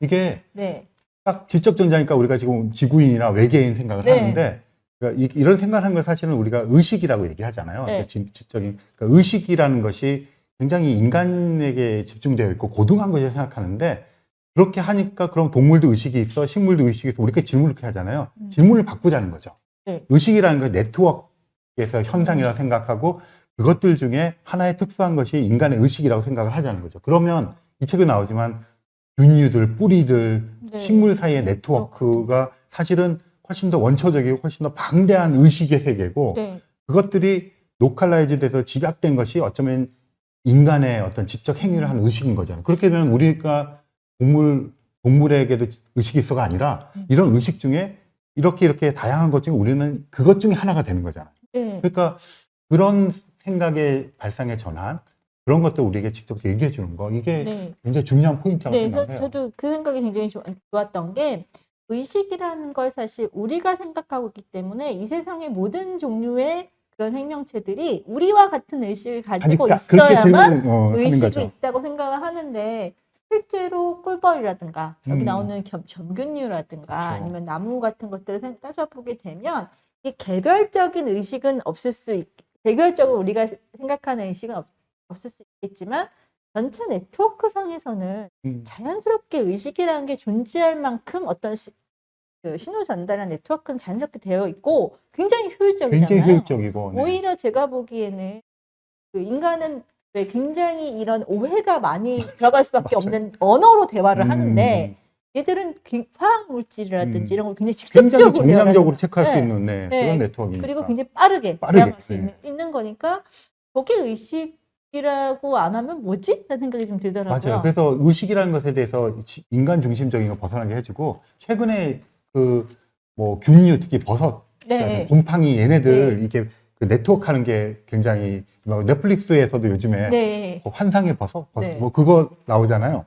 이게 네. 딱 지적 전자니까 우리가 지금 지구인이나 외계인 생각을 네. 하는데 그러니까 이- 이런 생각을 하는 걸 사실은 우리가 의식이라고 얘기하잖아요. 네. 그러니까 지- 지적인 그러니까 의식이라는 것이 굉장히 인간에게 집중되어 있고 고등한 것이라고 생각하는데 그렇게 하니까 그럼 동물도 의식이 있어, 식물도 의식이 있어. 우리가 질문을 이렇게 하잖아요. 음. 질문을 바꾸자는 거죠. 네. 의식이라는 건 네트워크에서 현상이라고 생각하고 그것들 중에 하나의 특수한 것이 인간의 의식이라고 생각을 하자는 거죠. 그러면 이 책에 나오지만 균류들, 뿌리들, 네. 식물 사이의 네트워크가 사실은 훨씬 더 원초적이고 훨씬 더 방대한 의식의 세계고 네. 그것들이 노칼라이즈 돼서 집약된 것이 어쩌면 인간의 어떤 지적 행위를 하는 의식인 거잖아요. 그렇게 되면 우리가 동물, 동물에게도 의식이 있어가 아니라 음. 이런 의식 중에 이렇게 이렇게 다양한 것 중에 우리는 그것 중에 하나가 되는 거잖아요. 네. 그러니까 그런 생각의 발상의 전환, 그런 것들 우리에게 직접 얘기해 주는 거, 이게 네. 굉장히 중요한 포인트라고 네, 저, 생각해요. 저도 그 생각이 굉장히 좋, 좋았던 게 의식이라는 걸 사실 우리가 생각하고 있기 때문에 이 세상의 모든 종류의 그런 생명체들이 우리와 같은 의식을 가지고 그렇게 있어야만 어, 의식이. 있다고 생각을 하는데 실제로 꿀벌이라든가 여기 음. 나오는 겸, 점균류라든가 그렇죠. 아니면 나무 같은 것들을 생- 따져보게 되면 이 개별적인 의식은 없을 수 있, 개별적으로 우리가 생각하는 의식은 없, 없을 수 있겠지만 전체 네트워크 상에서는 음. 자연스럽게 의식이라는 게 존재할 만큼 어떤 시, 그 신호 전달한 네트워크는 자연스럽게 되어 있고 굉장히 효율적이잖아요. 굉장히 효율적이고 네. 오히려 제가 보기에는 그 인간은 왜 굉장히 이런 오해가 많이 들어갈 수밖에. 없는 언어로 대화를 음, 하는데 얘들은 기- 화학 물질이라든지 음. 이런 걸 굉장히 굉장히 직접적으로 대화를 정량적으로. 체크할 수 네. 있는 네, 네. 그런 네트워크니까. 그리고 굉장히 빠르게 빠르게, 대항할 수 네. 있는, 있는 거니까 저게 의식 이라고 안 하면 뭐지? 라는 생각이 좀 들더라고요. 맞아요. 그래서 의식이라는 것에 대해서 지- 인간 중심적인 거 벗어나게 해주고 최근에 그 뭐 균류 특히 버섯, 네. 곰팡이 얘네들 이게 그 네트워크 하는 게 굉장히 뭐 넷플릭스에서도 요즘에 네. 뭐 환상의 버섯, 버섯 네. 뭐 그거 나오잖아요.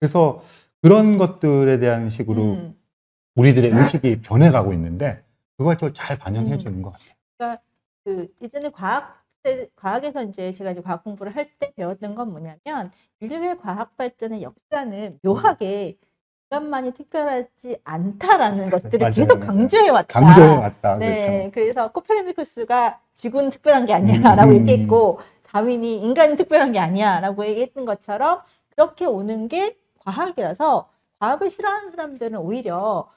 그래서 그런 것들에 대한 식으로 음. 우리들의 의식이 변해가고 있는데 그걸 또잘 반영해 음. 주는 것 같아요. 그 예전에 과학 과학에서 이제 제가 이제 과학 공부를 할 때 배웠던 건 뭐냐면 인류의 과학 발전의 역사는 묘하게 인간만이 특별하지 않다라는 것들을 계속. 강조해 왔다. 강조해 왔다. 네, 그렇죠. 그래서 코페르니쿠스가 지구는 특별한 게 아니야라고 음. 얘기했고 다윈이 인간이 특별한 게 아니야라고 얘기했던 것처럼 그렇게 오는 게 과학이라서 과학을 싫어하는 사람들은 오히려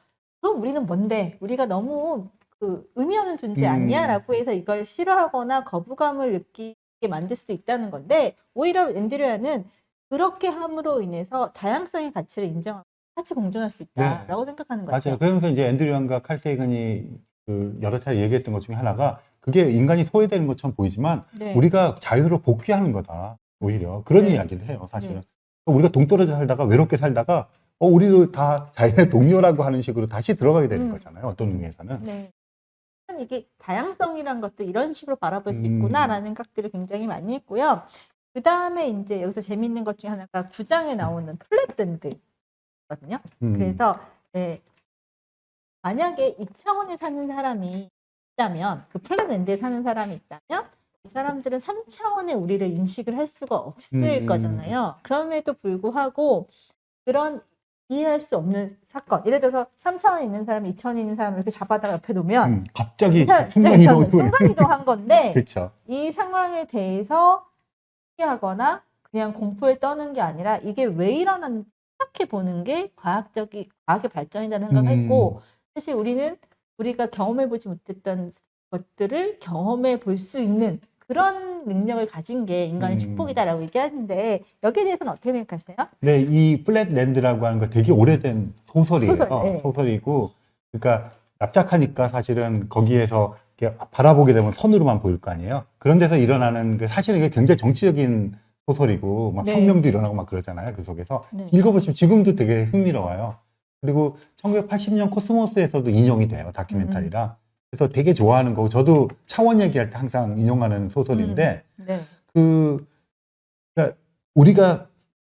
그럼 우리는 뭔데 우리가 너무 그 의미 없는 존재 음. 아니야라고 해서 이걸 싫어하거나 거부감을 느끼게 만들 수도 있다는 건데 오히려 앤드류아는 그렇게 함으로 인해서 다양성의 가치를 인정하고 같이 공존할 수 있다라고 생각하는 것 같아요. 네. 맞아요. 그러면서 이제 앤드류안과 칼 세이건이 그 여러 차례 얘기했던 것 중에 하나가 그게 인간이 소외되는 것처럼 보이지만 네. 우리가 자유로 복귀하는 거다. 오히려 그런 네. 이야기를 해요. 사실은 우리가 동떨어져 살다가 외롭게 살다가 어 우리도 다 자연의 동료라고 하는 식으로 다시 들어가게 되는 음. 거잖아요. 어떤 의미에서는. 네. 참 이게 다양성이란 것도 이런 식으로 바라볼 수 음. 있구나라는 생각들을 굉장히 많이 했고요. 그 다음에 이제 여기서 재밌는 것 중에 하나가 구장에 나오는 플랫랜드거든요. 음. 그래서 네, 만약에 이 차원에 사는 사람이 있다면 그 플랫랜드에 사는 사람이 있다면 이 사람들은 3차원의 우리를 인식을 할 수가 없을 음. 거잖아요. 그럼에도 불구하고 그런 이해할 수 없는 사건. 예를 들어서 3차원에 있는 사람, 2차원에 있는 사람을 이렇게 잡아다가 옆에 놓으면 음, 갑자기 이 사람 순간 순간이동한 건데 그렇죠. 이 상황에 대해서 피하거나 그냥 공포에 떠는 게 아니라 이게 왜 일어났는지 생각해 보는 게 과학적이 과학의 발전이라는 생각을 음. 했고 사실 우리는 우리가 경험해 보지 못했던 것들을 경험해 볼 수 있는 그런 능력을 가진 게 인간의 음. 축복이다라고 얘기하는데 여기에 대해서는 어떻게 생각하세요? 네, 이 플랫랜드라고 하는 거 되게 오래된 소설이에요. 소설, 네. 소설이고, 그러니까 납작하니까 사실은 거기에서 이렇게 바라보게 되면 선으로만 보일 거 아니에요. 그런 데서 일어나는 그 사실은 이게 굉장히 정치적인 소설이고, 막 네. 혁명도 일어나고 막 그러잖아요. 그 속에서 네. 읽어보시면 지금도 되게 흥미로워요. 그리고 1980년 코스모스에서도 인용이 돼요. 다큐멘터리라. 그래서 되게 좋아하는 거고, 저도 차원 얘기할 때 항상 인용하는 소설인데, 네. 그 그러니까 우리가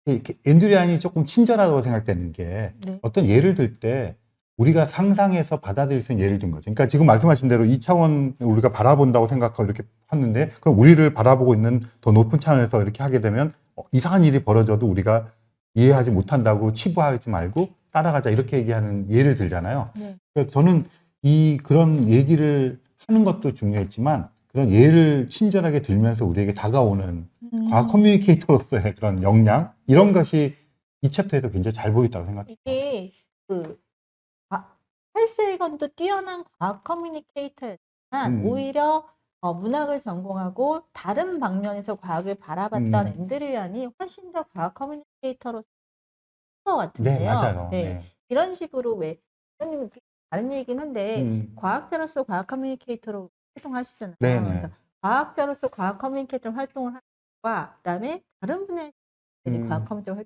이렇게 앤드리안이 조금 친절하다고 생각되는 게 네. 어떤 예를 들 때 우리가 상상해서 받아들일 수 있는 예를 든 거죠. 그러니까 지금 말씀하신 대로 이 차원 우리가 바라본다고 생각하고 이렇게 했는데 그럼 우리를 바라보고 있는 더 높은 차원에서 이렇게 하게 되면 어, 이상한 일이 벌어져도 우리가 이해하지 못한다고 치부하지 말고 따라가자 이렇게 얘기하는 예를 들잖아요. 네. 그러니까 저는 이 그런 얘기를 하는 것도 중요했지만 그런 예를 친절하게 들면서 우리에게 다가오는 음. 과학 커뮤니케이터로서의 그런 역량 이런 것이 이 챕터에서 굉장히 잘 보였다고 생각해요. 이게 그 헬세건도 뛰어난 과학 커뮤니케이터였지만 음. 오히려 어, 문학을 전공하고 다른 방면에서 과학을 바라봤던 음. 앤드류안이 훨씬 더 과학 커뮤니케이터로 것 같은데요. 네, 맞아요. 네. 네. 이런 식으로 왜 선생님 다른 얘기긴 한데 음. 과학자로서 과학 커뮤니케이터로 활동하시잖아요. 네네. 그러니까 과학자로서 과학 커뮤니케이터 활동을 하는 것과 그다음에 다른 분야의 음. 과학 커뮤니케이터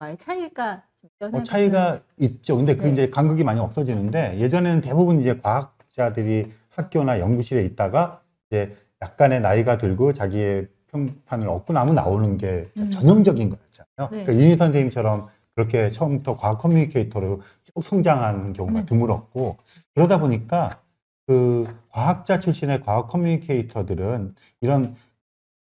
활동과의 차이가 좀 생각하시나요? 차이가 있죠. 근데 그 네. 이제 간극이 많이 없어지는데 예전에는 대부분 이제 과학자들이 학교나 연구실에 있다가 이제 약간의 나이가 들고 자기의 평판을 얻고 나면 나오는 게 음. 전형적인 거였잖아요. 네. 그러니까 이인 선생님처럼 그렇게 처음부터 과학 커뮤니케이터로 쭉 성장한 경우가 네. 드물었고 그러다 보니까 그 과학자 출신의 과학 커뮤니케이터들은 이런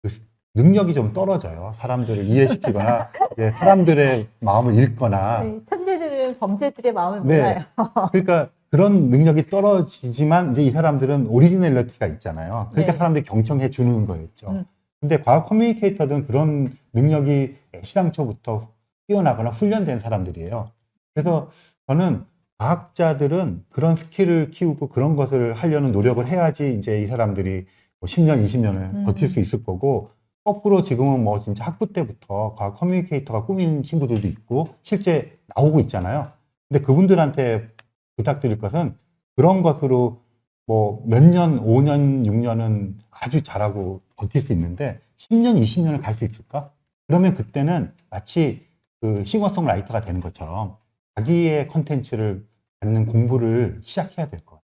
그 능력이 좀 떨어져요. 사람들을 이해시키거나 이제 사람들의 마음을 읽거나 네, 천재들은 범죄들의 마음을 네. 몰라요. 그러니까 그런 능력이 떨어지지만 이제 이 사람들은 오리지널리티가 있잖아요. 그러니까 네. 사람들이 경청해 주는 거였죠. 음. 근데 과학 커뮤니케이터들은 그런 능력이 시당초부터 뛰어나거나 훈련된 사람들이에요. 그래서 저는 과학자들은 그런 스킬을 키우고 그런 것을 하려는 노력을 해야지 이제 이 사람들이 뭐 10년, 20년을 음. 버틸 수 있을 거고 거꾸로 지금은 뭐 진짜 학부 때부터 과학 커뮤니케이터가 꾸민 친구들도 있고 실제 나오고 있잖아요. 근데 그분들한테 부탁드릴 것은 그런 것으로 뭐 몇 년, 5년, 6년은 아주 잘하고 버틸 수 있는데 10년, 20년을 갈 수 있을까? 그러면 그때는 마치 그 싱어송라이터가 되는 것처럼 자기의 컨텐츠를 갖는 공부를 시작해야 될 것 같아요.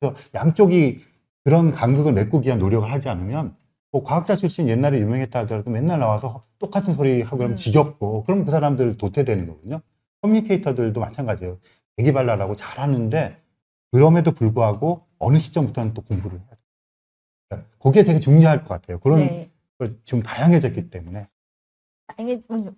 그래서 양쪽이 그런 간극을 메꾸기 위한 노력을 하지 않으면 뭐 과학자 출신 옛날에 유명했다 하더라도 맨날 나와서 똑같은 소리 하고 그러면 음. 지겹고 그럼 그 사람들 도태되는 거거든요. 커뮤니케이터들도 마찬가지예요. 대기발랄하고 잘하는데 그럼에도 불구하고 어느 시점부터는 또 공부를 해야 돼요. 그러니까 그게 되게 중요할 것 같아요. 그런 네. 거 지금 다양해졌기 때문에. 좀,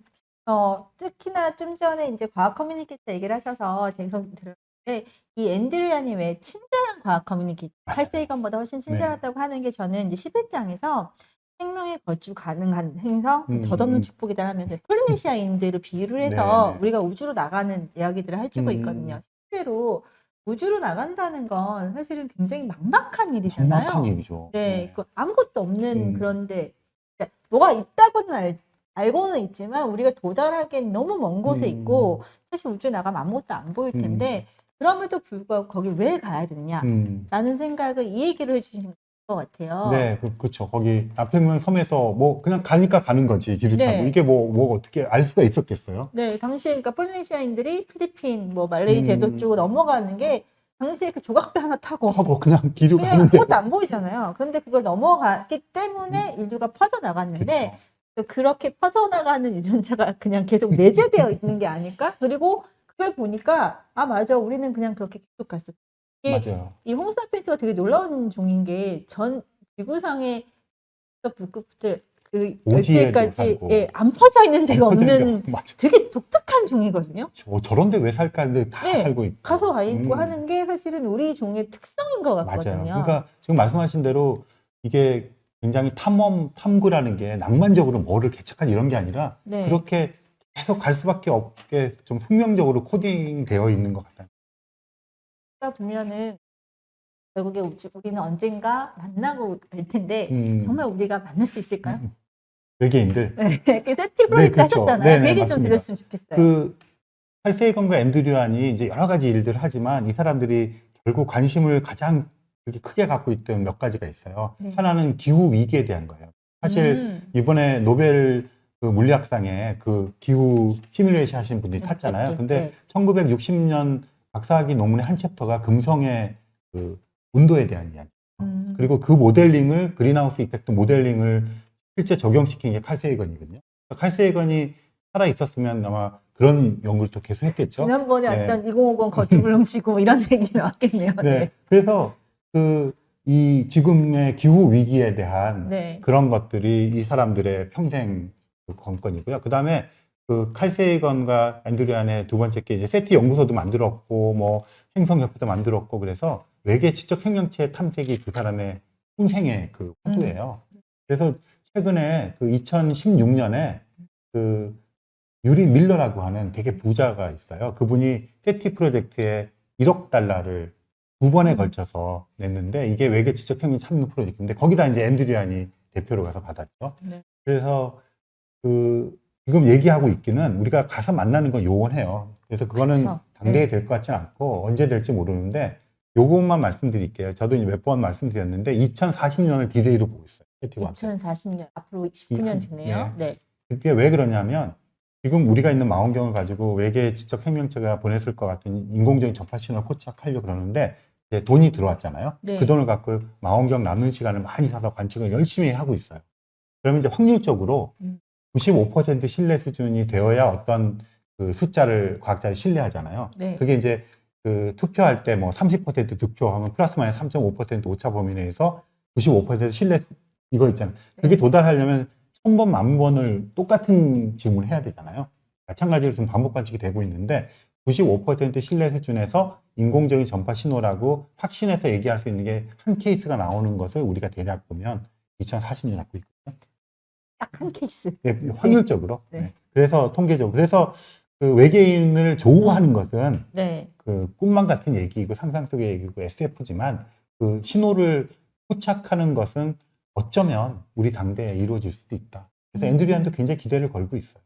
어, 특히나 좀 전에 이제 과학 커뮤니케이터 얘기를 하셔서 제가 들었는데 이 앤드류안이 왜 친절한 과학 커뮤니케이터. 칼세이건보다 훨씬 친절하다고 하는 게 저는 이제 11장에서 생명의 거주 가능한 행성 음, 덧없는 음. 축복이다 하면서 폴리네시아인들을 비유를 해서 네, 네. 우리가 우주로 나가는 이야기들을 해주고 음. 있거든요. 실제로 우주로 나간다는 건 사실은 굉장히 막막한 일이잖아요. 정확한 일이죠. 네, 그 아무것도 없는 음. 그런데 그러니까 뭐가 있다고는 알, 알고는 있지만 우리가 도달하기엔 너무 먼 곳에 음. 있고 사실 우주에 나가면 아무것도 안 보일 텐데 그럼에도 불구하고 거기 왜 가야 되느냐 음. 라는 생각을 이 얘기를 해주신 것 같아요. 네, 그, 그쵸. 거기 남평면 섬에서 뭐 그냥 가니까 가는 거지, 기류 네. 타고. 이게 뭐, 뭐 어떻게 알 수가 있었겠어요? 네, 당시에 그러니까 폴리네시아인들이 필리핀, 뭐 말레이 제도 음. 쪽으로 넘어가는 게 당시에 그 조각배 하나 타고 하고 그냥 기류 그냥. 아무것도 안 보이잖아요. 그런데 그걸 넘어갔기 때문에 인류가 퍼져 나갔는데 그쵸. 또 그렇게 퍼져나가는 유전자가 그냥 계속 내재되어 있는 게 아닐까? 그리고 그걸 보니까 아 맞아 우리는 그냥 그렇게 계속 갔어. 이게 맞아요. 이 홍사피엔스가 되게 놀라운 종인 게 전 지구상의 북극들 그 열대까지 살고. 예, 안 퍼져 있는 데가 없는. 되게 독특한 종이거든요. 저, 저런데 왜 살까 했는데 다 네, 살고 있고. 가서 가 있고 음. 하는 게 사실은 우리 종의 특성인 것 같거든요. 맞아요. 그러니까 지금 말씀하신 대로 이게 굉장히 탐험, 탐구라는 게 낭만적으로 뭐를 개척한 이런 게 아니라 네. 그렇게 계속 갈 수밖에 없게 좀 숙명적으로 코딩되어 있는 것 같아요. 그러다 보면은 결국에 우주, 우리는 언젠가 만나고 갈 텐데 음. 정말 우리가 만날 수 있을까요? 음. 외계인들. 네, 그 세티브로이드 그렇죠. 하셨잖아요. 네네, 그 얘기 좀 맞습니다. 들었으면 좋겠어요. 그 할세이건과 앤드류안이 이제 여러 가지 일들을 하지만 이 사람들이 결국 관심을 가장 크게 갖고 있던 몇 가지가 있어요. 네. 하나는 기후 위기에 대한 거예요. 사실 음, 이번에 노벨 그 물리학상에 그 기후 시뮬레이션 하신 분들이 탔잖아요. 어쨌든, 근데 네. 1960년 박사학위 논문의 한 챕터가 금성의 그 온도에 대한 이야기. 음, 그리고 그 모델링을 그린하우스 이펙트 모델링을 실제 적용시킨 게 칼세이건이거든요. 칼세이건이 살아 있었으면 아마 그런 연구를 또 계속 했겠죠. 지난번에 네. 어떤 2050 거주불능시고 뭐 이런 얘기 나왔겠네요. 네. 네. 그래서 그 이 지금의 기후 위기에 대한 네. 그런 것들이 이 사람들의 평생 그 관건이고요. 그 다음에 그 칼세이건과 앤드류안의 두 번째 게 이제 세티 연구소도 만들었고 뭐 행성협회도 만들었고 그래서 외계 지적 생명체 탐색이 그 사람의 평생의 그 화두예요. 그래서 최근에 그 2016년에 그 유리 밀러라고 하는 되게 부자가 있어요. 그분이 세티 프로젝트에 1억 달러를 두 번에 걸쳐서 냈는데 이게 외계 지적 생명 참는 프로젝트인데 거기다 이제 앤드리안이 대표로 가서 받았죠. 네. 그래서 그 지금 얘기하고 있기는 우리가 가서 만나는 건 요원해요. 그래서 그거는 그쵸. 당대에 될 것 같지는 않고 언제 될지 모르는데 요것만 말씀드릴게요. 저도 몇 번 말씀드렸는데 2040년을 디데이로 보고 있어요. 세티와 2040년 앞으로 19년 뒤네요. 네. 그게 왜 그러냐면 지금 우리가 있는 망원경을 가지고 외계 지적 생명체가 보냈을 것 같은 인공적인 전파 신호를 포착하려고 그러는데 이제 돈이 들어왔잖아요. 네. 그 돈을 갖고 망원경 남는 시간을 많이 사서 관측을 열심히 하고 있어요. 그러면 이제 확률적으로 음. 95% 신뢰 수준이 되어야 어떤 그 숫자를 과학자들이 신뢰하잖아요. 네. 그게 이제 그 투표할 때 뭐 30% 득표하면 플러스 마이너스 3.5% 오차 범위 내에서 95% 신뢰 수- 이거 있잖아요. 그게 네. 도달하려면 천 번, 만 번을 똑같은 질문을 해야 되잖아요. 마찬가지로 지금 반복 관측이 되고 있는데 95% 신뢰 수준에서 인공적인 전파 신호라고 확신해서 얘기할 수 있는 게 한 케이스가 나오는 것을 우리가 대략 보면 2040년 갖고 있거든요. 딱 한 케이스. 네, 확률적으로. 네. 네. 그래서 통계적으로. 그래서 그 외계인을 조우하는 것은 네. 그 꿈만 같은 얘기이고 상상 속의 얘기고 SF지만 그 신호를 포착하는 것은 어쩌면 우리 당대에 이루어질 수도 있다. 그래서 음. 앤드리안도 굉장히 기대를 걸고 있어요.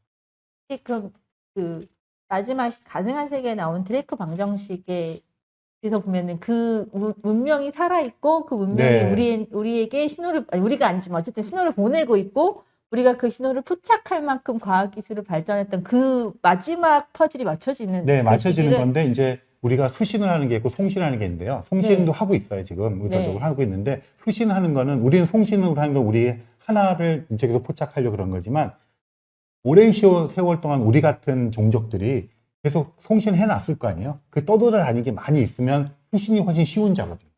그럼 그 마지막 시- 가능한 세계에 나온 드레이크 방정식에 에서 보면은 그 문- 문명이 살아 있고 그 문명이 네. 우리 우리에게 신호를 아니, 우리가 아니지만 어쨌든 신호를 보내고 있고 우리가 그 신호를 포착할 만큼 과학 기술을 발전했던 그 마지막 퍼즐이 맞춰지는 네, 그 맞춰지는 시기를- 건데 이제 우리가 수신을 하는 게 있고 송신하는 게 있는데요. 송신도 네. 하고 있어요, 지금 의도적으로 네. 하고 있는데 수신하는 거는 우리는 송신으로 하는 건 우리 하나를 이제 계속 포착하려고 그런 거지만 오랜 세월 동안 우리 같은 종족들이 계속 송신해 놨을 거 아니에요. 그 떠돌아다니는 게 많이 있으면 수신이 훨씬 쉬운 작업이에요.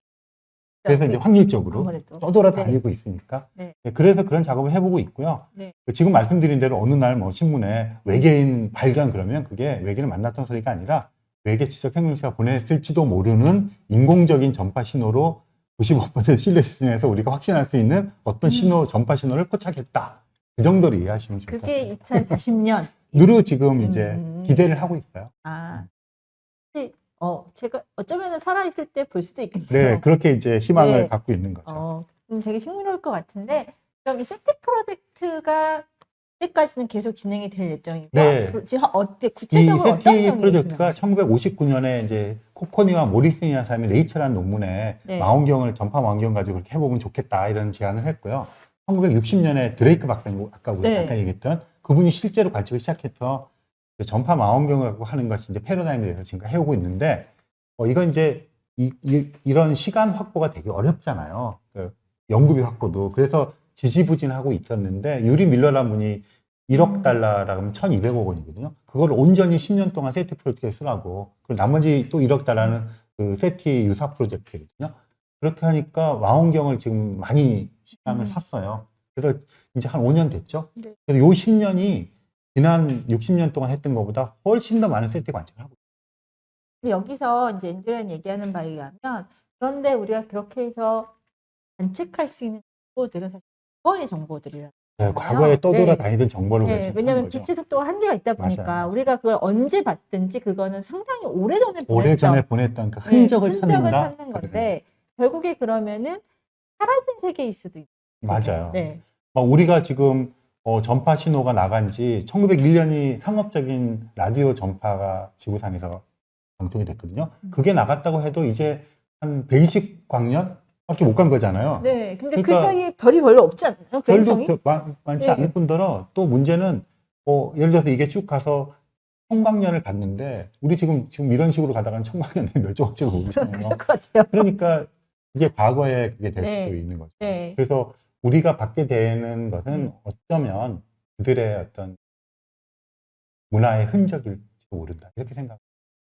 그래서 이제 확률적으로 아무래도 떠돌아다니고 있으니까. 네. 네, 그래서 그런 작업을 해보고 있고요. 네. 그 지금 말씀드린 대로 어느 날 뭐 신문에 외계인 발견 그러면 그게 외계인을 만났던 소리가 아니라 외계 지적 생명체가 보냈을지도 모르는 인공적인 전파 신호로 95% 신뢰 수준에서 우리가 확신할 수 있는 어떤 음. 신호, 전파 신호를 포착했다. 그 정도로 이해하시면 좋을 것 그게 같아요. 2040년 누르 지금 이제 음. 기대를 하고 있어요. 아어 제가 어쩌면은 살아 있을 때 볼 수도 있겠네요. 네, 그렇게 이제 희망을 네. 갖고 있는 거죠. 어, 음, 되게 흥미로울 것 같은데 그럼 이 세티 프로젝트가 그때까지는 계속 진행이 될 예정이고 네. 앞으로 지금 어때 이 구체적으로 어떤 세티 내용이 프로젝트가 있나요? 1959년에 이제 코코니와 모리슨이라는 사람이 네이처라는 논문에 네. 망원경을 전파 망원경 가지고 그렇게 해보면 좋겠다 이런 제안을 했고요. 1960년에 드레이크 박사님 아까 우리 네. 잠깐 얘기했던 그분이 실제로 관측을 시작해서 그 전파 망원경을 갖고 하는 것이 이제 패러다임에 대해서 지금 해오고 있는데 어, 이건 이제 이, 런 시간 확보가 되게 어렵잖아요. 그 연구비 확보도 그래서 지지부진하고 있었는데 유리 밀러라는 분이 1억 음. 달러라고 하면 1,200억 원이거든요. 그걸 온전히 10년 동안 세티 프로젝트에 쓰라고. 그리고 나머지 또 1억 달러는 그 세티 유사 프로젝트거든요. 그렇게 하니까 망원경을 지금 많이 시간을 음. 샀어요. 그래서 이제 한 5년 됐죠. 네. 그래서 요 10년이 지난 60년 동안 했던 것보다 훨씬 더 많은 세티 관측을 하고 근데 여기서 이제 엔드런 얘기하는 바에 의하면 그런데 우리가 그렇게 해서 관측할 수 있는 정보들은 사실 과거의 정보들이라. 있어요. 과거에 네. 떠돌아다니던 정보를 네, 왜냐하면. 빛의 속도가 한계가 있다 보니까 맞아요. 우리가 그걸 언제 봤든지 그거는 상당히 오래전에 보냈던 오래전에 보냈던 그 네, 흔적을 흔적을 찾는다. 찾는 건데 결국에 그러면은 사라진 세계일 수도 있고 맞아요. 네. 막 우리가 지금 어, 전파 신호가 나간 지 1901년이 상업적인 라디오 전파가 지구상에서 방송이 됐거든요. 음. 그게 나갔다고 해도 이제 한 120광년 밖에 못 간 거잖아요. 네, 근데 그 그러니까 사이에 별이 별로 없지 않나요? 별도 굉장히? 그- 많- 많지 네. 않을 뿐더러 또 문제는 어, 예를 들어서 이게 쭉 가서 청광년을 갔는데 우리 지금 지금 이런 식으로 가다가는 청광년에 멸종할지도 모르잖아요. 그럴 것 같아요. 그러니까 이게 과거에 그게 될 네. 수도 있는 거죠. 네. 그래서 우리가 받게 되는 것은 음. 어쩌면 그들의 어떤 문화의 흔적일지도 모른다. 이렇게 생각.